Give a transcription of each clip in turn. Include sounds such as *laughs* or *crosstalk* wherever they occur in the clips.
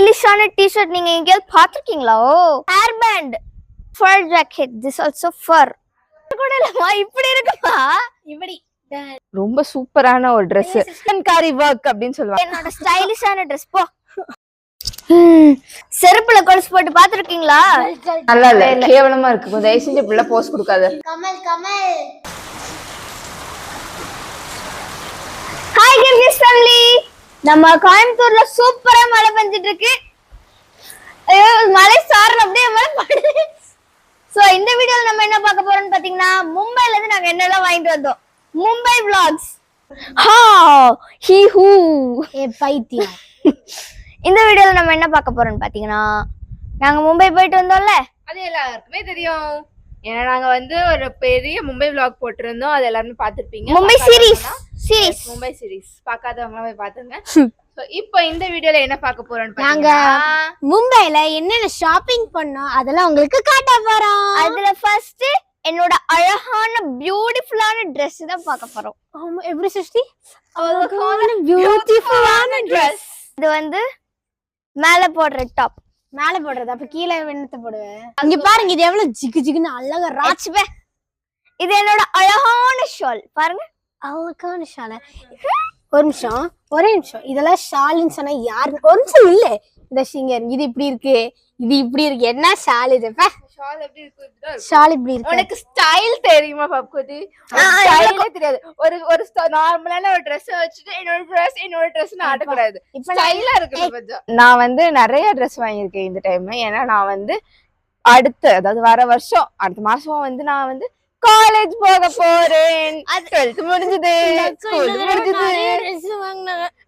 ஸ்டைலிஷான T-shirt நீங்க எங்கேயாவது பார்த்திருக்கீங்களா? ஓ hair band fur jacket this also fur கூட இல்லம்மா இப்படி இருக்குமா? இப்படி. ரொம்ப சூப்பரான ஒரு Dress. காரி ஒர்க் அப்படின்னு சொல்லுவாங்க. என்னோட ஸ்டைலிஷான ட்ரெஸ் போ. செருப்புல கொலுசு போட்டு பாத்திருக்கீங்களா நல்லா இல்ல கேவலமா இருக்கு. கொஞ்சம் தயவு செஞ்சு இப்படி போஸ்ட் கொடுக்காத. கமல் கமல். ஹாய் கிர்கிஸ் ஃபேமிலி நம்ம கோயம்புத்தூர்ல சூப்பரா மழை பெஞ்சிட்டு இருக்கு மழை சாரல் அப்படியே மழை படுது. சோ இந்த வீடியோல நம்ம என்ன பார்க்க போறோம்னு பாத்தீங்கன்னா மும்பைல இருந்து நாங்க என்னெல்லாம் வாங்கிட்டு வந்தோம்? மும்பை vlogs. ஹா ஹி ஹூ. ஏ பைத்தியம். இந்த வீடியோல நம்ம என்ன பார்க்க போறோம்னு பாத்தீங்கன்னா நாங்க மும்பை போயிட்டு வந்தோம்ல? அது எல்லாருக்குமே தெரியும். ஏன்னா நாங்க வந்து ஒரு பெரிய மும்பை vlog போட்டிருந்தோம். அது எல்லாருமே பாத்திருப்பீங்க Mumbai series series Mumbai series பார்க்காதவங்க போய் பாத்துங்க சோ இப்போ இந்த வீடியோல என்ன பார்க்க போறோம்னு நாங்க மும்பைல என்னென்ன ஷாப்பிங் பண்ணோம் அதெல்லாம் உங்களுக்கு காட்ட போறோம். அதுல ஃபர்ஸ்ட் என்னோட அழகான பியூட்டிஃபுல்லான Dress தான் பார்க்க போறோம். ஆமா, எப்படி சிருஷ்டி பியூட்டிஃபுல்லான ட்ரெஸ் இது வந்து மேல போடுற டாப் மேல போடுறது அப்ப கீழே வெண்ணத்தை போடுவேன். இங்க பாருங்க இது எவ்வளவு ஜிகு ஜிகுன்னு அழகா ராச்சுவே இது என்னோட அழகான ஷால். பாருங்க அழகான ஷால. ஒரு நிமிஷம் ஒரே நிமிஷம். இதெல்லாம் ஷாலுன்னு சொன்னா யாரு ஒரு நிமிஷம் இல்ல. இந்த சிங்கர் இது இப்படி இருக்கு இது இப்படி இருக்கு. என்ன ஷால் இது? பே, ஷால் எப்படி இருக்கு இப்படிதான் இருக்கும். ஷால் இப்படி இருக்கு. உனக்கு ஸ்டைல் தெரியுமா பப்குதி ஸ்டைலே தெரியாது. ஒரு ஒரு நார்மலான ஒரு Dress வச்சுட்டு என்னோட Dress என்னோட Dress ஆடக்கூடாது. இப்ப நான் ஸ்டைலா இருக்கு கொஞ்சம். நான் வந்து நிறைய Dress வாங்கியிருக்கேன் இந்த டைம் ஏன்னா நான் வந்து அடுத்த அதாவது வர வருஷம் அடுத்த மாசம் வந்து நான் வந்து காலேஜ் போக போறேன். அது டுவெல்த் முடிஞ்சது. ஸ்கூல் முடிஞ்சது.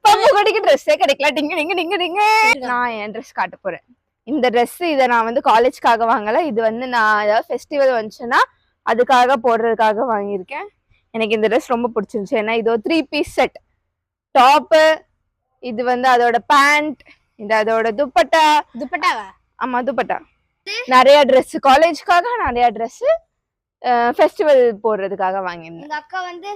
பப்பு கொடிக்கு ட்ரெஸ்ஸே கிடைக்கல. டிங்க டிங்க டிங்க. டிங்க நான் என் ட்ரெஸ் காட்ட போறேன். இந்த Dress இதை நான் வந்து காலேஜ்க்காக வாங்கல. இது வந்து நான் ஏதாவது ஃபெஸ்டிவல் வந்துச்சுன்னா அதுக்காக போடுறதுக்காக வாங்கியிருக்கேன். எனக்கு இந்த Dress ரொம்ப பிடிச்சிருந்துச்சு. ஏன்னா இது ஒரு த்ரீ பீஸ் செட் டாப்பு இது வந்து அதோட பேண்ட் இது அதோட துப்பட்டா. துப்பட்டாவா? ஆமா துப்பட்டா. நிறைய Dress. காலேஜ்க்காக நிறைய Dress ஃபெஸ்டிவல் போடுறதுக்காக வாங்கியிருந்தேன். எங்க அக்கா வந்து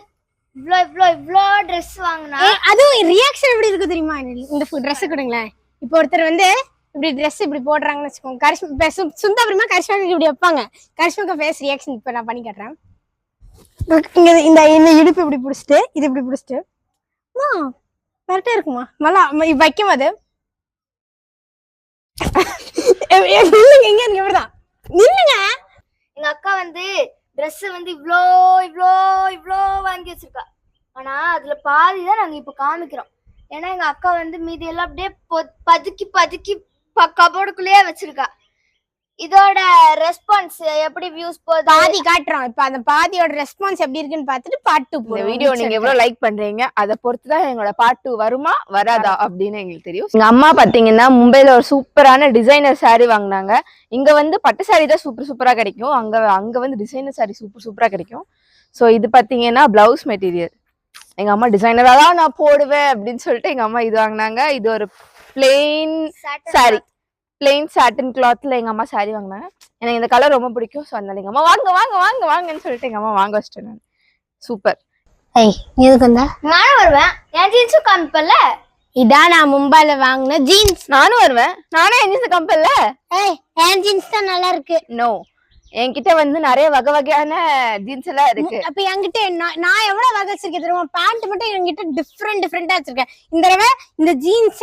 இவ்ளோ இவ்ளோ இவ்ளோ Dress வாங்கினா. அதுவும் ரியாக்ஷன் எப்படி இருக்கு தெரியுமா இந்த ட்ரெஸ் கொடுங்களேன். இப்போ ஒருத்தர் வந்து இப்படி ட்ரெஸ் இப்படி போடுறாங்கன்னு வச்சுக்கோங்க. கரிஷ்மா சுந்தபுரமா சு- கரிஷ்மாக்கு இப்படி வைப்பாங்க. கரிஷ்மாக்கு ஃபேஸ் ரியாக்ஷன் இப்போ நான் பண்ணி காட்டுறேன். இங்க இந்த இந்த இடுப்பு இப்படி பிடிச்சிட்டு இது இப்படி பிடிச்சிட்டு. அம்மா கரெக்டா இருக்குமா? நல்லா வைக்கும் அது நில்லுங்க எங்க இருக்கு இப்படிதான் நில்லுங்க. எங்க அக்கா வந்து ட்ரெஸ் வந்து இவ்வளோ இவ்வளோ இவ்வளோ வாங்கி வச்சிருக்கா. ஆனா அதுல பாதி தான் நாங்க இப்ப காமிக்கிறோம். ஏன்னா எங்க அக்கா வந்து மீதி எல்லாம் அப்படியே பதுக்கி பதுக்கி கபோர்டுக்குள்ளேயே வச்சிருக்கா. இதோட ரெஸ்பான்ஸ் எப்படி வியூஸ் போகுது? பாதி காட்டுறோம். இப்ப அந்த பாதியோட ரெஸ்பான்ஸ் எப்படி இருக்குன்னு பார்த்துட்டு பாட்டு இந்த வீடியோ நீங்க எவ்வளவு லைக் பண்றீங்க? அதை பொறுத்து தான் எங்களோட பாட்டு வருமா வராதா அப்படின்னு எங்களுக்கு தெரியும். எங்க அம்மா பாத்தீங்கன்னா மும்பைல ஒரு சூப்பரான டிசைனர் saree வாங்குனாங்க. இங்க வந்து பட்டு saree தான் சூப்பர் சூப்பரா கிடைக்கும். அங்க அங்க வந்து டிசைனர் saree சூப்பர் சூப்பரா கிடைக்கும். சோ இது பாத்தீங்கன்னா பிளவுஸ் மெட்டீரியல் எங்க அம்மா டிசைனரா தான் நான் போடுவேன் அப்படின்னு சொல்லிட்டு எங்க அம்மா இது வாங்குனாங்க. இது ஒரு பிளெயின் saree. பிளெயின் சாட்டின் கிளாத்ல எங்க அம்மா saree வாங்கினாங்க. எனக்கு இந்த கலர் ரொம்ப பிடிக்கும். ஸோ அதனால எங்க அம்மா வாங்க வாங்க வாங்க வாங்கன்னு சொல்லிட்டு எங்க அம்மா வாங்க வச்சிட்டேன் நான். சூப்பர் ஏய் எதுக்கு வந்தா? நானும் வருவேன். என் ஜீன்ஸும் காமிப்பல்ல? இதான் நான் மும்பைல வாங்கின ஜீன்ஸ் நானும் வருவேன். நானே என்ஜின்ஸ் கம்பல்ல ஏய் என் ஜீன்ஸ் தான் நல்லா இருக்கு. நோ என்கிட்ட வந்து நிறைய வகை வகையான ஜீன்ஸ் எல்லாம் இருக்கு. அப்ப என்கிட்ட நான் நான் எவ்வளவு வகை வச்சிருக்கேன் தெரியுமா? பேண்ட் மட்டும் என்கிட்ட டிஃப்ரெண்ட் டிஃப்ரெண்டா வச்சிருக்கேன். இந்த தடவை இந்த ஜீன்ஸ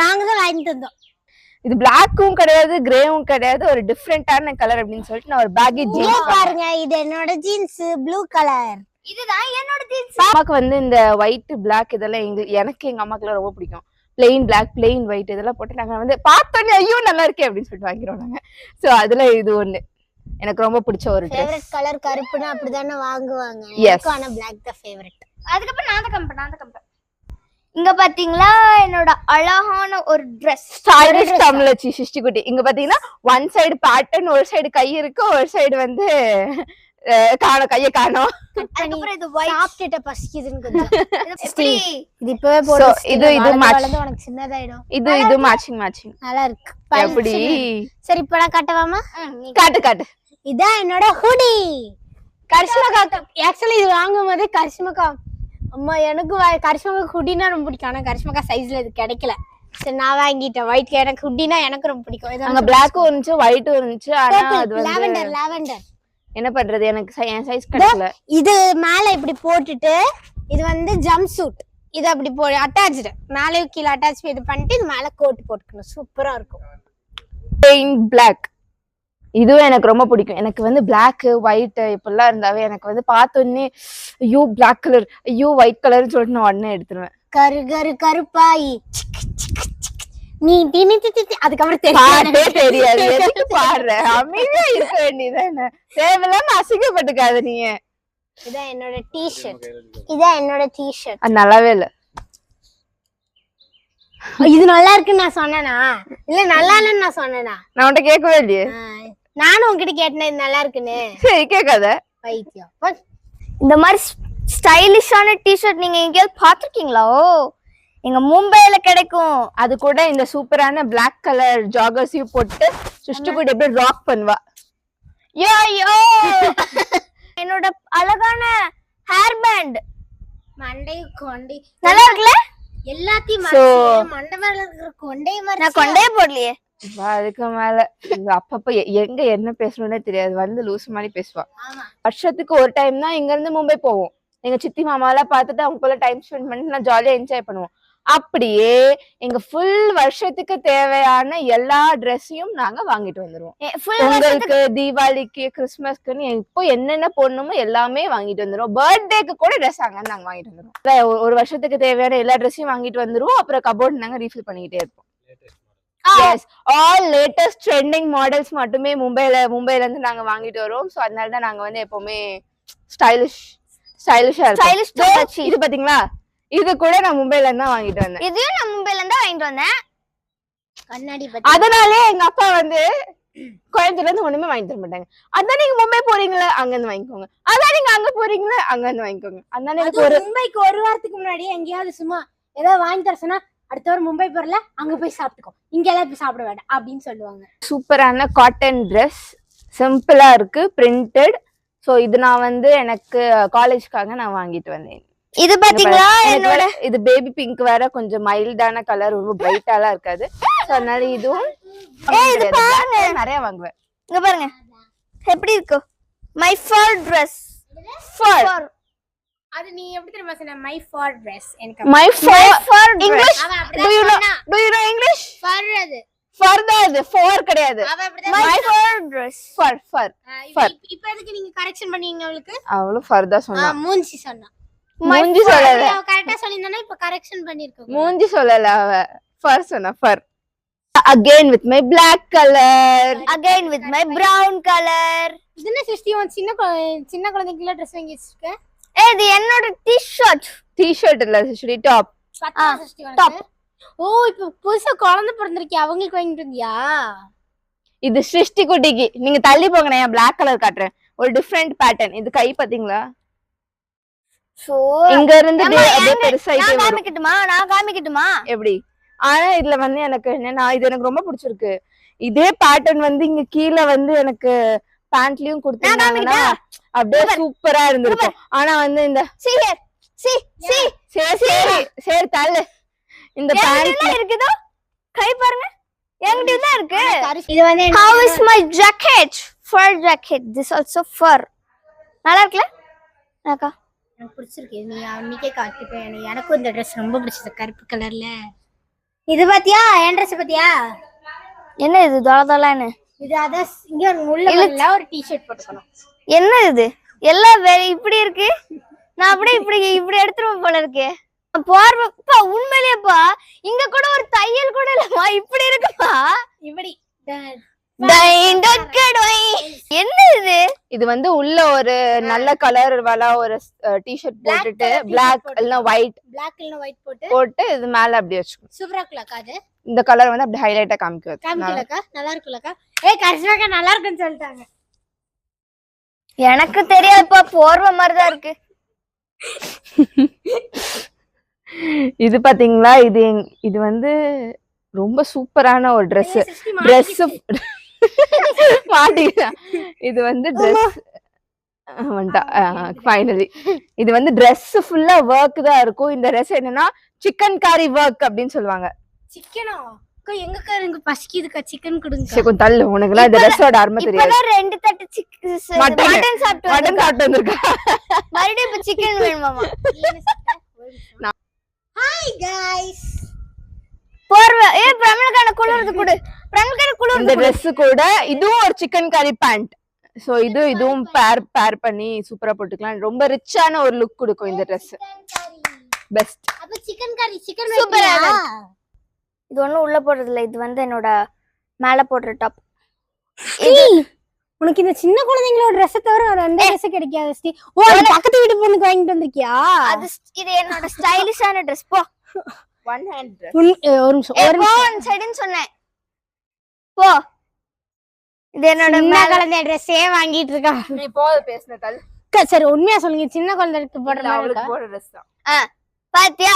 நாங்க தான் வாங்கிட்டு வந்தோம். இது பிளாக்கும் கிடையாது கிரேவும் கிடையாது ஒரு டிஃப்ரெண்டான கலர் அப்படின்னு சொல்லிட்டு நான் ஒரு பேக்கி ஜீன்ஸ் பாருங்க இது என்னோட ஜீன்ஸ் ப்ளூ கலர் இதுதான் என்னோட ஜீன்ஸ் அம்மாக்கு வந்து இந்த ஒயிட் பிளாக் இதெல்லாம் எங்க எனக்கு எங்க அம்மாக்குலாம் ரொம்ப பிடிக்கும். பிளெயின் பிளாக் பிளெயின் ஒயிட் இதெல்லாம் போட்டு நாங்க வந்து பார்த்தோன்னே ஐயோ நல்லா இருக்கே அப்படின்னு சொல்லிட்டு வாங்கிடுவோம் நாங்க. சோ அதுல இது ஒண்ணு. எனக்கு ரொம்ப பிடிச்ச ஒரு ஃபேவரட் கலர் கருப்புன்னு அப்படிதானே வாங்குவாங்க. எனக்கு ஆனா Black தான் ஃபேவரட் அதுக்கப்புறம் நான் தான் கம்பேன் நான் தான் கம்பேன். இங்க பாத்தீங்களா என்னோட அழகான ஒரு Dress. ஸ்டைலிஷ் தமிழச்சி சிஷ்டிக்குட்டி இங்க பாத்தீங்கன்னா ஒன் சைடு பேட்டர்ன் ஒரு சைடு கை இருக்கு ஒரு சைடு வந்து காணோம் கைய காணோம். அதுக்கப்புறம் இது சாப்பிட்டுட்ட பசிக்குதுன்னு *laughs* இது இப்பவே போட்டு இது- இது. வளர்ந்து உனக்கு சின்னதாயிடும். இது இது மேட்சிங் மேட்சிங் நல்லா இருக்கு எப்படி. சரி இப்ப நான் கட்டவாமா? காட்டு காட்டு. இதான் என்னோட ஹுடி கரிஷ்மாக்கா ஆக்சுவலி இது வாங்கும் போது அம்மா எனக்கு கரிஷ்மாக்கா ஹுடினா ரொம்ப பிடிக்கும். ஆனா கரிஷ்மாக்கா சைஸ்ல இது கிடைக்கல. சரி நான் வாங்கிட்டேன். ஒயிட் எனக்கு ஹுட்டினா எனக்கு ரொம்ப பிடிக்கும். அங்க பிளாக்கும் இருந்துச்சு ஒயிட்டும் இருந்துச்சு. அது லாவெண்டர் லாவெண்டர் என்ன பண்றது? எனக்கு என் சைஸ் கிடைக்கல. இது மேல இப்படி போட்டுட்டு இது வந்து ஜம்ப் சூட் இது அப்படி போ அட்டாச்சு மேலேயும் கீழே அட்டாச் இது பண்ணிட்டு இது மேல கோட் போட்டுக்கணும். சூப்பரா இருக்கும். பிளாக் இதுவும் எனக்கு ரொம்ப பிடிக்கும். எனக்கு வந்து Black ஒயிட் இப்படிலாம் இருந்தாவே எனக்கு வந்து பார்த்தோன்னே ஐயோ Black கலர் ஐயோ ஒயிட் கலர்னு சொல்லிட்டு நான் உடனே எடுத்துருவேன். கரு கரு கருப்பாயி. நீ திணி. அதுக்கப்புறம் தெரியாது. எதுக்கு பாடுற? அமைதியா இருக்க வேண்டியதானே தேவையில்லாம அசிங்கப்பட்டுக்காத நீ இதான் என்னோட டிஷர்ட் இதான் என்னோட டிஷர்ட் அது நல்லாவே இல்ல. இது நல்லா இருக்குன்னு நான் சொன்னேனா? இல்ல நல்லா இல்லைன்னு நான் சொன்னேனா? நான் உன்கிட்ட கேட்கவே இல்லையே. ஆ, நானும் உன்கிட்ட கேட்டேன் இது நல்லா இருக்குன்னு. சரி கேட்காத பைத்தியம். இந்த மாதிரி ஸ்டைலிஷான டிஷர்ட் நீங்க எங்கேயாவது பார்த்திருக்கீங்களா? ஓ எங்க மும்பைல கிடைக்கும். அது கூட இந்த சூப்பரான Black கலர் ஜாகர்ஸையும் போட்டு சுஷ்டு கூட எப்படி ராக் பண்ணுவா. யோ யோ. *laughs* என்னோட அழகான ஹேர் பேண்ட் மண்டை கொண்டை நல்லா இருக்குல்ல? எல்லாத்தையும் மண்டை மேல இருக்கிற கொண்டை நான் மறைச்சு. கொண்டே போடலையே. அதுக்கு மேல. அப்பப்ப எங்க என்ன பேசணும்னே தெரியாது. வந்து லூஸ் மாதிரி பேசுவா. வருஷத்துக்கு ஒரு டைம் தான் இங்க இருந்து மும்பை போவோம். எங்க சித்தி மாமாலாம் பார்த்துட்டு அவங்க கூட டைம் ஸ்பெண்ட் பண்ணிட்டு நான் ஜாலியா என்ஜாய் பண்ணுவோம். அப்படியே எங்க ஃபுல் வருஷத்துக்கு தேவையான எல்லா ட்ரெஸ்ஸையும் நாங்க வாங்கிட்டு வந்துருவோம். ஃபுல் பொங்கலுக்கு தீபாவளிக்கு கிறிஸ்மஸ்க்குன்னு இப்போ என்னென்ன போடணுமோ எல்லாமே வாங்கிட்டு வந்துருவோம். பர்த்டேக்கு கூட ட்ரெஸ் அங்க நாங்க வாங்கிட்டு வந்துருவோம். ஒரு வருஷத்துக்கு தேவையான எல்லா ட்ரெஸ்ஸையும் வாங்கிட்டு வந்துருவோம். அப்புறம் கபோர்ட் நாங்க ரீஃபில் பண்ணிக்கிட்டே இருப்போம். Yes all latest trending models மட்டுமே மும்பைல மும்பைல இருந்து நாங்க வாங்கிட்டு வரோம். சோ அதனால தான் நாங்க வந்து எப்பவுமே ஸ்டைலிஷ் ஸ்டைலிஷா தங்கச்சி. இது பாத்தீங்களா? இது கூட நான் மும்பைல இருந்து தான் வாங்கிட்டு வந்தேன். இதையும் நான் மும்பைல இருந்து வாங்கிட்டு வந்தேன். கண்ணாடி பத்தி. அதனாலே எங்க அப்பா வந்து கோயம்புத்தூர்ல இருந்து ஒண்ணுமே வாங்கி தர மாட்டாங்க. அதான் நீங்க மும்பை போறீங்களா? அங்க இருந்து வாங்கிக்கோங்க. அதான் நீங்க அங்க போறீங்களா? அங்க இருந்து வாங்கிக்கோங்க. அதனால எனக்கு ஒரு மும்பைக்கு ஒரு வாரத்துக்கு முன்னாடி எங்கேயாவது சும்மா ஏதாவது வாங்கி தர சொன்னா அடுத்த வாரம் மும்பை போறல அங்க போய் சாப்பிட்டுக்கோ. இங்க எல்லாம் போய் சாப்பிட வேண்டாம் அப்படின்னு சொல்லுவாங்க. சூப்பரான காட்டன் ட்ரெஸ் சிம்பிளா இருக்கு பிரிண்டட் சோ இது நான் வந்து எனக்கு காலேஜ்க்காக நான் வாங்கிட்டு வந்தேன். இது பாத்தீங்களா? என்னோட இது பேபி பிங்க் வேற கொஞ்சம் மைல்டான கலர் ரொம்ப பிரைட்டாலாம் இருக்காது. So, அதனால இதுவும் இது பாருங்க. நிறைய வாங்குவேன். இங்க பாருங்க. எப்படி இருக்கு? My fur dress Fur. அது நீ எப்படி தெரியுமா சொன்ன? மை ஃபார் ட்ரெஸ் எனக்கு my fur fur English you know சொன்னா. do you know English? Fur அது. ஃபர் தான் இது ஃபோர் கிடையாது மை. ஃபர் ட்ரெஸ் ஃபர் ஃபர் ஆ, இப்ப- எதுக்கு நீங்க கரெக்ஷன் பண்ணீங்க அவளுக்கு? அவளும் ஃபர் தான் சொன்னா. மூஞ்சி சொன்னா. மூஞ்சி சொல்லல. அவ கரெக்டா சொல்லியிருந்தானா? இப்ப கரெக்ஷன் பண்ணிருக்கோம். மூஞ்சி சொல்லல அவ. ஃபர் சொன்னா fur again with my Black colour again with my brown colour இது என்ன உன் சின்ன சின்ன குழந்தைக்குள்ள ட்ரெஸ் வாங்கி வச்சிருக்க? ஏ இது என்னோட டி-ஷர்ட் டி-ஷர்ட் இல்ல சுடி டாப் ஆ. உனக்கு? ஓ இப்ப புதுசா குழந்தை பிறந்திருக்கே அவங்களுக்கு வாங்கிட்டு வந்தியா? இது சிருஷ்டி குட்டிக்கு. நீங்க தள்ளி போங்க நான் Black கலர் காட்டுறேன். ஒரு டிஃப்ரெண்ட் பேட்டர்ன் இது கை பாத்தீங்களா? சோ இங்க இருந்து ஏம்மா, அப்படியே பெருசாயிட்டே நான் வரும். காமிக்கட்டுமா? நான் காமிக்கட்டுமா? எப்படி? ஆனா இதுல வந்து எனக்கு என்னன்னா இது எனக்கு ரொம்ப பிடிச்சிருக்கு. இதே பேட்டர்ன் வந்து இங்க கீழ வந்து எனக்கு பேண்ட்லயும் கொடுத்திருந்தாங்கன்னா அப்படியே சூப்பரா இருந்திருக்கும். ஆனா வந்து இந்த see here see see சரி சரி சரி தள்ளு. இந்த பேண்ட் இருக்குதோ? கை பாருங்க. என்கிட்ட தான் இருக்கு. இது வந்து how is my jacket? Fur jacket. This also fur. நல்லா இருக்குல்ல? அக்கா. எனக்கு பிடிச்சிருக்கு. நீ அன்னைக்கே காட்டிட்டு. எனக்கு எனக்கும் இந்த ட்ரெஸ் ரொம்ப பிடிச்சது. கருப்பு கலர்ல இது பாத்தியா? என் ட்ரெஸ் பாத்தியா? என்ன இது? தொல தொலன்னு இது அதான் ஸ்- இங்க உள்ள ஒரு டிஷர்ட் போட்டுக்கணும். என்ன இது? எல்லாம் வேற இப்படி இருக்கு? நான் அப்படியே இப்படி இப்படி எடுத்துருவேன் போல இருக்கு. போர்வப்பா உண்மையிலேயேப்பா இங்க கூட ஒரு தையல் கூட இல்லம்மா இப்படி இருக்குப்பா இப்படி. என்ன இது? இது வந்து உள்ள ஒரு நல்ல கலர் வாலா ஒரு டிஷர்ட் போட்டுட்டு பிளாக் போட்டு. இல்ல ஒயிட் black இல்ல ஒயிட் போட்டு போட்டு இது மேல அப்படியே வச்சுக்கணும். சூப்பரா இருக்குல்லக்கா அது? இந்த கலர் வந்து அப்படி ஹைலைட்டா காமிக்கும் காமிக்கலக்கா? நல்லா இருக்குல்லக்கா ஏய் கரிஷ்மாக்கா நல்லா இருக்குன்னு சொல்லிட்டாங்க. எனக்கு தெரியாதுப்பா போர்வை மாதிரிதான் இருக்கு. இது பாத்தீங்களா? இது இது வந்து ரொம்ப சூப்பரான ஒரு Dress. மாட்டிக்கிச்சு. *laughs* மாட்டிக்கிட்டா இது வந்து ட்ரெஸ் ஃபைனலி இது வந்து Dress ஃபுல்லா ஒர்க் தான் இருக்கும். இந்த ட்ரெஸ் என்னன்னா சிக்கன் காரி ஒர்க் அப்படின்னு சொல்லுவாங்க. சிக்கனா? அக்கா எங்கக்கா எனக்கு பசிக்குதுக்கா சிக்கன் கொடுங்க சரி கொஞ்சம் தள்ளு. உனக்குலாம் இந்த ட்ரெஸ்ஸோட அருமை தெரியாது. இப்பதான் ரெண்டு தட்டு சிக்கன் Mutton. மட்டன் சாப்பிட்டு மட்டன். சாப்பிட்டு வந்திருக்கா? மறுபடியும் இப்ப சிக்கன் வேணுமாமா ஹாய் காய்ஸ் போர்வை. ஏ பிரமிழுக்கான குளிர்து கொடு. பிரமிழுக்கான இந்த குளிர்து கொடு. Dress கூட இதுவும் ஒரு சிக்கன் கறி பேண்ட் சோ இது இதுவும் பேர் பேர் பண்ணி சூப்பரா போட்டுக்கலாம். ரொம்ப ரிச்சான ஒரு லுக் கொடுக்கும் இந்த Dress. பெஸ்ட் அப்ப சிக்கன் கறி சிக்கன். இது ஒண்ணும் உள்ள போடுறது இல்ல இது வந்து என்னோட மேல போடுற டாப் உனக்கு இந்த சின்ன குழந்தைங்களோட ட்ரெஸ் தவிர வேற எந்த ட்ரெஸ் கிடைக்காது ஸ்ரீ. ஓ அது பக்கத்து வீட்டு பொண்ணுக்கு வாங்கிட்டு வந்திருக்கியா? அது இது என்னோட ஸ்டைலிஷான ட்ரெஸ் போ. ஒன் ஹேண்ட் ஏ, ஒரு நிமிஷம் ஏ, ஒரு நிமிஷம். சைடுன்னு சொன்னேன். போ. இது என்னோட மேல குழந்தை ட்ரெஸ்ஸே வாங்கிட்டு இருக்கா. நீ போத பேசின தள்ளு. அக்கா, சரி உண்மையா சொல்லுங்க சின்ன குழந்தைக்கு போடுற அவளுக்கு இருக்கா? போடுற ட்ரெஸ் தான். பாத்தியா?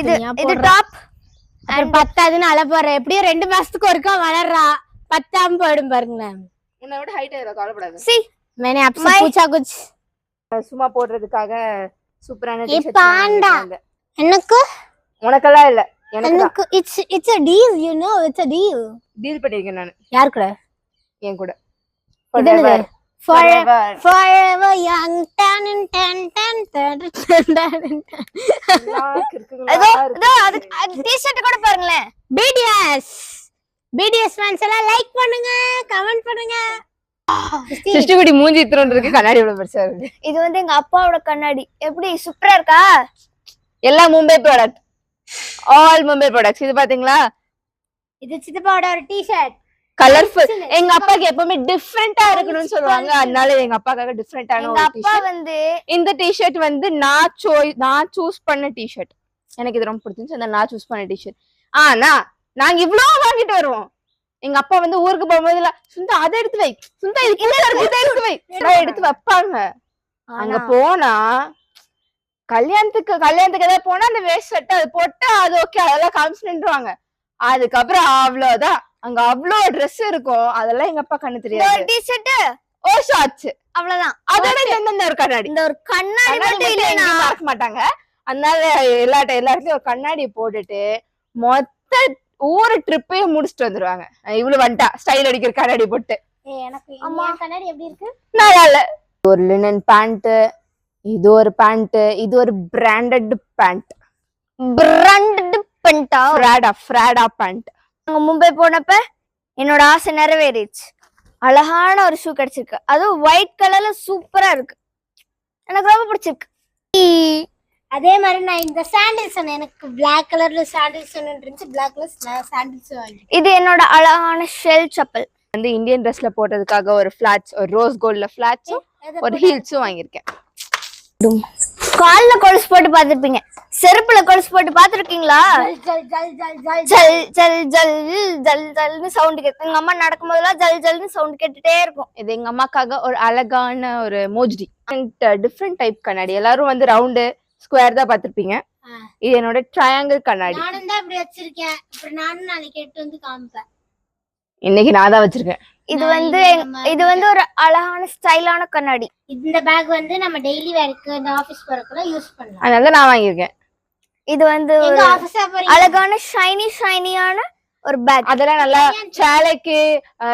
இது இது. டாப் பத்தாதுன்னு அலை போடுற எப்படியும் ரெண்டு மாசத்துக்கு ஒருக்கா வளர்றா. பத்தாம போயிடும் பாருங்களேன் உன்னை விட ஹைட் ஆயிரும் கவலைப்படாது. சி மேனே அப்பா பூச்சா குச்சி. சும்மா போடுறதுக்காக சூப்பரான பாண்டா. எனக்கு? உனக்கெல்லாம் இல்ல. எனக்கு it's it's a deal you know it's a deal deal பண்ணிருக்கேன் நான். யார் கூட? என் கூட. Forever. Forever, young. Tan tan tan tan tan tan அதோ. அதோ அது டி-ஷர்ட் கூட பாருங்களேன். BTS BTS fans எல்லாம் லைக் பண்ணுங்க கமெண்ட் பண்ணுங்க. மூஞ்சி இருக்கு கண்ணாடி இவ்வளவு பெருசா இருக்கு? இது வந்து எங்க அப்பாவோட கண்ணாடி. எப்படி சூப்பரா இருக்கா? எல்லாம் Mumbai product all Mumbai products இது பாத்தீங்களா? இது சித்தப்பாவோட ஒரு டி-ஷர்ட் கலர்ஃபுல் எங்க அப்பாக்கு எப்பவுமே டிஃப்ரெண்டா இருக்கணும்னு சொல்லுவாங்க. அதனால எங்க அப்பாக்காக டிஃப்ரெண்டான எங்க அப்பா வந்து இந்த டிஷர்ட் வந்து நான் சோய் நான் சூஸ் பண்ண டிஷர்ட் எனக்கு இது ரொம்ப பிடிச்சிருந்துச்சு. அந்த நான் சூஸ் பண்ண டிஷர்ட் ஆனா நாங்க இவ்வளவு வாங்கிட்டு வருவோம். எங்க அப்பா வந்து ஊருக்கு போகும்போது சுந்தா அதை எடுத்து வை. சுந்தா இது இதை எடுத்து வை. எடுத்து வைப்பாங்க. அங்க போனா கல்யாணத்துக்கு கல்யாணத்துக்கு ஏதாவது போனா அந்த வேஸ்ட் ஷர்ட் அது போட்டா அது ஓகே அதெல்லாம் காமிச்சு நின்றுவாங்க. அதுக்கப்புறம் அவ்வளவுதான். அங்க அவ்வளவு ட்ரெஸ் இருக்கும் அதெல்லாம் எங்க அப்பா கண்ணு தெரியாது. ஒரு டி-ஷர்ட் ஓ ஷார்ட்ஸ் அவ்வளவுதான். அதோட இந்த இந்த ஒரு கண்ணாடி. இந்த ஒரு கண்ணாடி மட்டும் இல்லைனா மறக்க மாட்டாங்க. அதனால எல்லா ட- எல்லா இடத்துலயும் ஒரு கண்ணாடி போட்டுட்டு மொத்த ஊரு ட்ரிப்பையும் முடிச்சுட்டு வந்துருவாங்க. இவ்வளவு வந்துட்டா. ஸ்டைல் அடிக்கிற கண்ணாடி போட்டு. எனக்கு கண்ணாடி எப்படி இருக்கு? நல்லா இல்ல. ஒரு லினன் பேண்ட் இது ஒரு பேண்ட் இது ஒரு பிராண்டட் பேண்ட் பிராண்டட் பண்ணிட்டா ஃப்ராடா ஃப்ராடா பேண்ட் நாங்க மும்பை போனப்ப என்னோட ஆசை நிறைவேறிச்சு அழகான ஒரு ஷூ கிடைச்சிருக்கு. அதுவும் ஒயிட் கலர்ல சூப்பரா இருக்கு. எனக்கு ரொம்ப பிடிச்சிருக்கு. அதே மாதிரி நான் இந்த சாண்டில்ஸ் சொன்னேன் எனக்கு பிளாக் கலர்ல சாண்டில்ஸ் இருந்துச்சு. பிளாக் கலர் சாண்டில்ஸ் வாங்கி இது என்னோட அழகான ஷெல் செப்பல் வந்து இந்தியன் ட்ரெஸ்ல போட்டதுக்காக ஒரு ஃபிளாட்ஸ் ஒரு ரோஸ் கோல்ட்ல ஃபிளாட்ஸும் ஒரு ஹீல்ஸும் வாங்கியிருக்கேன். கால்ல கொலுசு போட்டு பாத்திருப்பீங்க செருப்புல கொலுசு போட்டு பாத்திருக்கீங்களா ஜல் ஜல் ஜல் ஜல் ஜல்னு சவுண்ட் கேட்கும் எங்க அம்மா நடக்கும் போதெல்லாம் ஜல் ஜல்னு சவுண்ட் கேட்டுட்டே இருக்கும். இது எங்க அம்மாக்காக ஒரு அழகான ஒரு மோஜ்டி. டிஃப்ரெண்ட் டைப் கண்ணாடி. எல்லாரும் வந்து ரவுண்டு ஸ்கொயர் தான் பாத்திருப்பீங்க இது என்னோட ட்ரையாங்கிள் கண்ணாடி. நானும் தான் இப்படி வச்சிருக்கேன். இன்னைக்கு நான் தான் வச்சிருக்கேன். இது நான் வந்து இது வந்து ஒரு அழகான ஸ்டைலான கண்ணாடி. இந்த பேக் வந்து நம்ம டெய்லி வேர்க்கு இந்த ஆபீஸ் போறதுக்குள்ள யூஸ் பண்ணலாம். அதனால நான் வாங்கியிருக்கேன். இது வந்து எங்க ஒரு ஆபீஸா போறீங்க? அழகான ஷைனி ஷைனியான ஒரு பேக் அதெல்லாம் நல்லா சேலைக்கு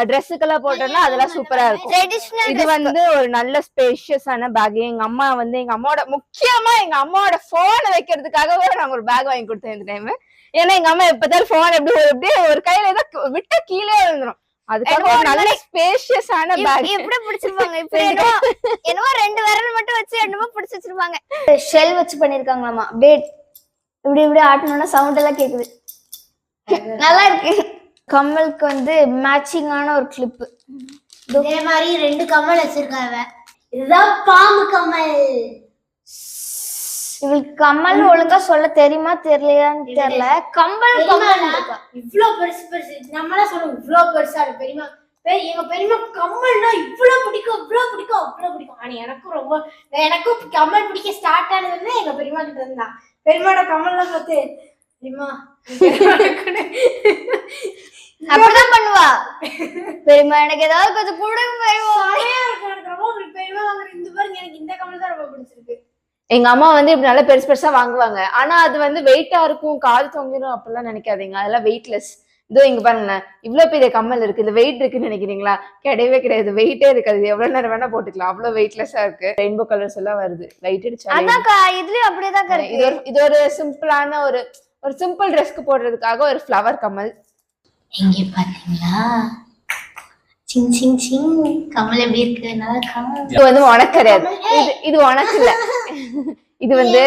ட்ரெஸ்ஸுக்கெல்லாம் போட்டோம்னா அதெல்லாம் சூப்பரா இருக்கும். ட்ரெடிஷனல் இது வந்து ஒரு நல்ல ஸ்பேஷியஸான பேக் எங்க அம்மா வந்து எங்க அம்மாவோட முக்கியமா எங்க அம்மாவோட போனை வைக்கிறதுக்காகவே நாங்க ஒரு பேக் வாங்கி கொடுத்தேன் இந்த டைம் ஏன்னா எங்க அம்மா எப்பதான் போன் எப்படி ஒரு- அப்படியே ஒரு கையில ஏதோ விட்டா கீழே விழுந்துரும். அதுக்காக ஒரு நல்ல ஸ்பேஷியஸான பேக் எப்படி பிடிச்சிருப்பாங்க. இப்படி *laughs* என்னமோ ரெண்டு விரல் மட்டும் வச்சு என்னமோ பிடிச்சு வச்சிருப்பாங்க. ஷெல் வச்சு பண்ணிருக்காங்களாமா? அப்படியே இப்படி இப்படி ஆட்டணும்னா சவுண்ட் எல்லாம் கேக்குது. நல்லா இருக்கு. கம்மலுக்கு வந்து மேட்சிங்கான ஒரு கிளிப் இதே மாதிரி ரெண்டு கம்மல் வச்சிருக்காவ இதுதான் பாம்பு கம்மல். இவளுக்கு கம்மல் ஒழுங்கா சொல்ல தெரியுமா தெரியலையான்னு தெரியல. கம்மல். இவ்ளோ பெருசு பெருசு. நம்மளாம் சொல்லுவோம் இவ்ளோ பெருசா இருக்கு பெரியமா பெரிய- எங்க பெரியமா கம்மல்னா இவ்ளோ பிடிக்கும் இவ்ளோ பிடிக்கும் அவ்ளோ பிடிக்கும். ஆனா எனக்கும் ரொம்ப எனக்கும் கம்மல் பிடிக்க ஸ்டார்ட் ஆனது வந்து எங்க பெரியமா கிட்ட இருந்தா பெரியமாட கம்மல்லாம் பார்த்து பெரியமா அப்படிதான் பண்ணுவா. பெரியமா எனக்கு ஏதாவது கொஞ்சம் கொடுங்க பெரியமா பெரியமா வாங்குற இந்த பாருங்க எனக்கு இந்த கம்மல் தான் ரொம்ப பிடிச்சிருக்கு. எங்க அம்மா வந்து இப்படி நல்லா பெருசு பெருசா வாங்குவாங்க. ஆனா அது வந்து வெயிட்டா இருக்கும் காது தொங்கிடும் அப்படிலாம் நினைக்காதீங்க. அதெல்லாம் வெயிட்லெஸ் இதோ இங்க பாருங்களேன் இவ்வளவு பெரிய கம்மல் இருக்கு. இது வெயிட் இருக்குன்னு நினைக்கிறீங்களா? கிடையவே கிடையாது. வெயிட்டே இருக்காது. இது எவ்வளவு நேரம் வேணா போட்டுக்கலாம். அவ்வளவு வெயிட்லெஸ்ஸா இருக்கு. ரெயின்போ கலர்ஸ் எல்லாம் வருது. லைட் அடிச்சா இதுலயும் அப்படியேதான் இது இருக்கு. ஒரு இது ஒரு சிம்பிளான ஒரு ஒரு சிம்பிள் ட்ரெஸ்க்கு போடுறதுக்காக ஒரு ஃப்ளவர் கமல் இங்க பாத்தீங்களா? சிங் சிங் சிங் கமல் எப்படி இருக்கு நல்லா இது வந்து உனக்கு கிடையாது இது இது உனக்கு இல்ல இது வந்து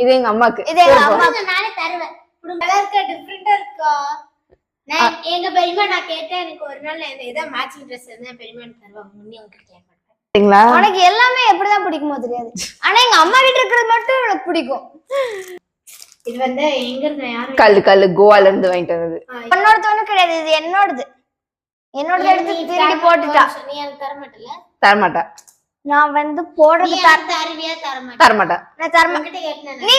இது எங்க அம்மாக்கு. இது எங்க அம்மா நானே தருவேன். நல்லா இருக்கா? டிஃப்ரெண்டா இருக்கா? நான் எங்க பெரியமா நான் கேட்டேன் எனக்கு ஒரு நாள் இதான் மேட்சிங் ட்ரெஸ் இருந்தா பெரியமா தருவாங்க முன்னே உங்ககிட்ட கேட்க மாட்டேன். சரிங்களா? உனக்கு எல்லாமே எப்படிதான் பிடிக்குமோ தெரியாது. ஆனா எங்க அம்மா கிட்ட இருக்கிறது மட்டும் எனக்கு பிடிக்கும். இது வந்து எங்க இருந்து யாரும் கல்லு கல்லு கோவால இருந்து வாங்கிட்டு வந்தது. உன்னோட தோணு கிடையாது. இது என்னோடது. என்னோடது எடுத்து திருடி போட்டுட்டா. நீ எனக்கு தர மாட்டல தரமாட்டா. நான் வந்து போடுறது தர தருவியா தர மாட்டேன் தரமாட்டா. நான் தர கேட்டேன் நீ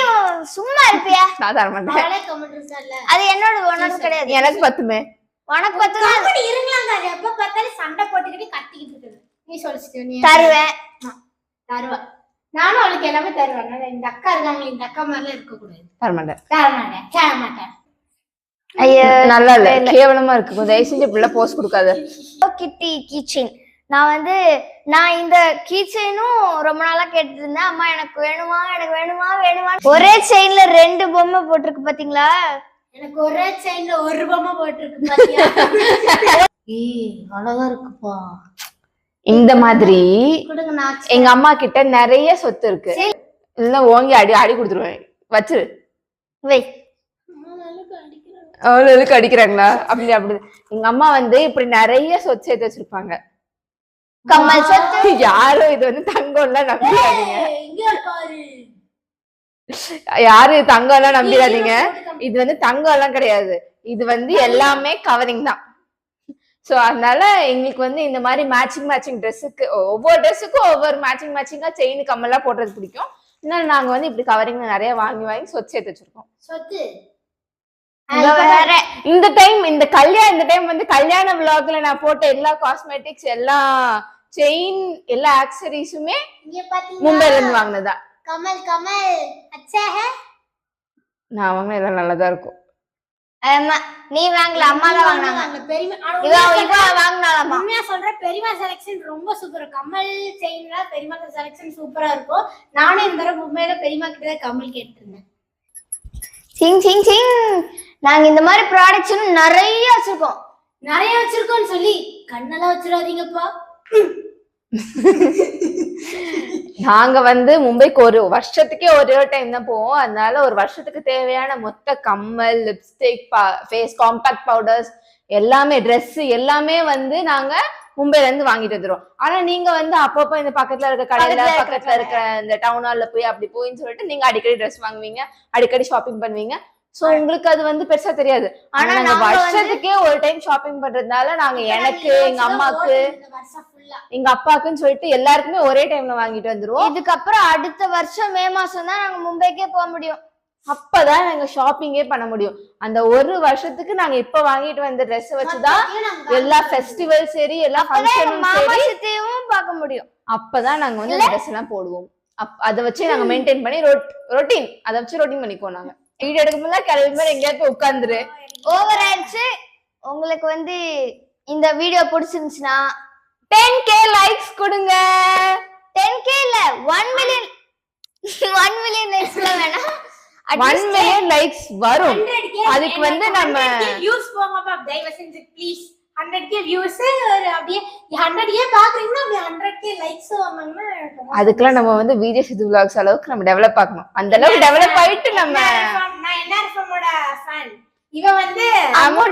சும்மா இருப்பியா? *laughs* நான் ட்ரெஸ் இல்ல அது என்னோட உனக்கு கிடையாது. எனக்கு பத்துமே. உனக்கு பத்து கம்பெனி இருங்களாங்க அது எப்ப பார்த்தாலும் சண்டை போட்டுக்கிட்டு கத்திக்கிட்டு இருக்குது. நீ சொல்லிச்சிட்டு நீ தருவேன். தருவா. நானும் அவளுக்கு எல்லாமே தருவேன். இந்த அக்கா இருக்காங்க இந்த அக்கா மாதிரிலாம் இருக்க கூடாது தரமாட்டேன் தர மாட்டேன் தர மாட்டேன் ஐயோ நல்லா இல்ல. கேவலமா இருக்கு. கொஞ்சம் தயவு செஞ்சு இப்படி போஸ்ட் கொடுக்காத. கிட்டி கீச்செயின் நான் வந்து நான் இந்த கீச்செயினும் ரொம்ப நாளா கேட்டுட்டு இருந்தேன் அம்மா எனக்கு வேணுமா எனக்கு வேணுமா வேணுமா ஒரே செயின்ல ரெண்டு பொம்மை போட்டிருக்கு பாத்தீங்களா? எனக்கு ஒரே செயின்ல ஒரு ரூபாமா போட்டிருக்கு பாத்தியா? *laughs* ஏய் அழகா இருக்குப்பா. இந்த மாதிரி எங்க அம்மா கிட்ட நிறைய சொத்து இருக்கு. இல்ல ஓங்கி அடி அடி கொடுத்துருவேன். வச்சிரு. வை. அவ்வளவுக்கு அடிக்கிறாங்களா? அப்படி அப்படி எங்க அம்மா வந்து இப்படி நிறைய சொத்து சேர்த்து வச்சிருப்பாங்க. கம்மல் சொத்து? *laughs* யாரும் இது வந்து தங்கம் எல்லாம் நம்பிடாதீங்க. இது தங்கம் எல்லாம் நம்பிடாதீங்க. இது வந்து தங்கம் எல்லாம் கிடையாது. இது வந்து எல்லாமே கவரிங் தான். சோ அதனால எங்களுக்கு வந்து இந்த மாதிரி மேட்சிங் மேட்சிங் ட்ரெஸ்ஸுக்கு ஒவ்வொரு ட்ரெஸ்ஸுக்கும் ஒவ்வொரு மேட்சிங் மேட்சிங்கா செயின் கம்மெல்லாம் போடுறது பிடிக்கும். இன்னும் நாங்க வந்து இப்படி கவரிங் நிறைய வாங்கி வாங்கி சொத்து சேர்த்து வச்சிருக்கோம். சொத்து? இந்த டைம் இந்த கல்யாணம் இந்த டைம் வந்து கல்யாண விழாக்குல நான் போட்ட எல்லா காஸ்மெட்டிக்ஸ் எல்லா செயின் எல்லா ஆக்சரிஸுமே மும்பைல இருந்து வாங்கினதா. கமல் கமல் அச்சா நான் வாங்கின எல்லாம் நல்லதா இருக்கும். நீ வாங்கல அம்மா தான் வாங்கினாங்க. பெரியமா வாங்கினாலாமா உண்மையா சொல்றேன். பெரியமா செலெக்ஷன் ரொம்ப சூப்பர் கமல் செயின்ல பெரியமா செலெக்ஷன் சூப்பரா இருக்கும். நானும் இந்த தடவை மும்பைல பெரியமா கிட்ட தான் கமல் கேட்டிருந்தேன். சிங் சிங் சிங். நாங்க இந்த மாதிரி ப்ராடக்ட்ஸ் நிறைய வச்சிருக்கோம். நிறைய வச்சிருக்கோம்னு சொல்லி கண்ணெல்லாம் வச்சிடாதீங்கப்பா. நாங்க வந்து மும்பைக்கு ஒரு வருஷத்துக்கே ஒரே ஒரு டைம் தான் போவோம். அதனால ஒரு வருஷத்துக்கு தேவையான மொத்த கம்மல் லிப்ஸ்டிக் ஃபேஸ் காம்பாக்ட் பவுடர்ஸ் எல்லாமே Dress எல்லாமே வந்து நாங்க மும்பைல இருந்து வாங்கிட்டு வந்துரும் ஆனா நீங்க வந்து அப்பப்போ இந்த பக்கத்துல இருக்க கடையில பக்கத்துல இருக்க பக்கத்துல இருக்க இந்த டவுன் ஹால்ல போய் அப்படி போயின்னு சொல்லிட்டு நீங்க அடிக்கடி ட்ரெஸ் வாங்குவீங்க அடிக்கடி ஷாப்பிங் பண்ணுவீங்க. சோ உங்களுக்கு அது வந்து பெருசா தெரியாது. ஆனா நாங்க வருஷத்துக்கே ஒரு டைம் ஷாப்பிங் பண்றதுனால நாங்க எனக்கு எங்க அம்மாக்கு எங்க அப்பாக்குன்னு சொல்லிட்டு எல்லாருக்குமே ஒரே டைம்ல வாங்கிட்டு வந்துருவோம். இதுக்கப்புறம் அடுத்த வருஷம் மே மாசம் தான் நாங்க மும்பைக்கே போக முடியும். அப்பதான் நாங்க ஷாப்பிங்கே பண்ண முடியும். அந்த ஒரு வருஷத்துக்கு நாங்க இப்ப வாங்கிட்டு வந்த ட்ரெஸ் வச்சுதான் எல்லா ஃபெஸ்டிவல் சரி எல்லா ஃபங்க்ஷனும் பார்க்க முடியும். அப்பதான் நாங்க வந்து ட்ரெஸ் எல்லாம் போடுவோம். அப் அதை வச்சு நாங்க மெயின்டைன் பண்ணி ரொட்டீன் அதை வச்சு ரொட்டீன் பண்ணிக்குவோம் நாங்க. வீடியோ எடுக்கும்போது கிளம்பி மாதிரி எங்கேயாவது போய் உட்காந்துரு. ஓவர் ஆயிடுச்சு. உங்களுக்கு வந்து இந்த வீடியோ பிடிச்சிருந்துச்சுன்னா டென் கே லைக்ஸ் கொடுங்க. டென் கே இல்ல ஒன் மில்லியன் ஒன் மில்லியன் லைக்ஸ்ல வேணாம் ஒன் மில்லியன் லைக்ஸ் வரும். அதுக்கு வந்து நம்ம- வியூஸ் போங்கப்பா தயவு செஞ்சு ப்ளீஸ் ஹண்ட்ரட் கே வியூஸ் ஒரு அப்படியே ஹண்ட்ரட் கே பாக்குறீங்கன்னா அப்படியே ஹண்ட்ரட் கே லைக்ஸ் வாங்கினா அதுக்கெல்லாம் நம்ம வந்து விஜய் சித்து vlogs அளவுக்கு நம்ம டெவலப் ஆகணும். அந்த அளவுக்கு டெவலப் ஆயிட்டு நம்ம நான் என்ன இருப்பமோட ஃபேன் இவ வந்து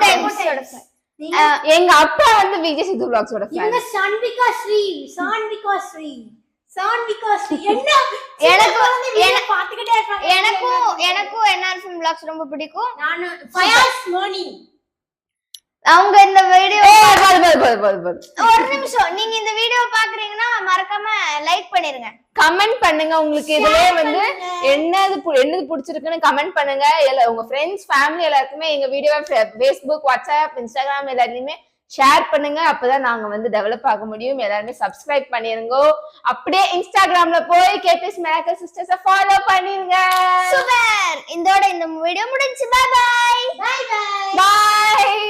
டைம்ஸோட fan. நீங்க எங்க அப்பா வந்து விஜய் சித்து vlogsஓட fan. இவங்க சான்விகா ஸ்ரீ சான்விகா ஸ்ரீ சான்விகா ஸ்ரீ. *laughs* என்ன? எனக்கு- எனக்கும் எனக்கும் என்ஆர்எஃப்எம் பிளாக்ஸ் ரொம்ப பிடிக்கும். நானு ஃபயாஸ் மோனி அவங்க இந்த வீடியோ. ஒரு நிமிஷம். நீங்க இந்த வீடியோ பாக்குறீங்கன்னா மறக்காம லைக் பண்ணிருங்க. கமெண்ட் பண்ணுங்க. உங்களுக்கு இதுலயே வந்து என்னது என்னது பிடிச்சிருக்குன்னு கமெண்ட் பண்ணுங்க. உங்க ஃப்ரெண்ட்ஸ் ஃபேமிலி எல்லாருக்குமே எங்க வீடியோவை ஃபேஸ்புக் வாட்ஸ்அப் இன்ஸ்டாகிராம் எல்லாத்துலயுமே ஷேர் பண்ணுங்க. அப்பதான் நாங்க வந்து டெவலப் ஆக முடியும். எல்லாருமே சப்ஸ்கிரைப் பண்ணிருங்க. அப்படியே இன்ஸ்டாகிராம்ல போய் கேபிஎஸ் மிராக்கல் சிஸ்டர்ஸ ஃபாலோ பண்ணிருங்க. சூப்பர் இதோட இந்த வீடியோ முடிஞ்சு பாய் பாய் பை பை பாய்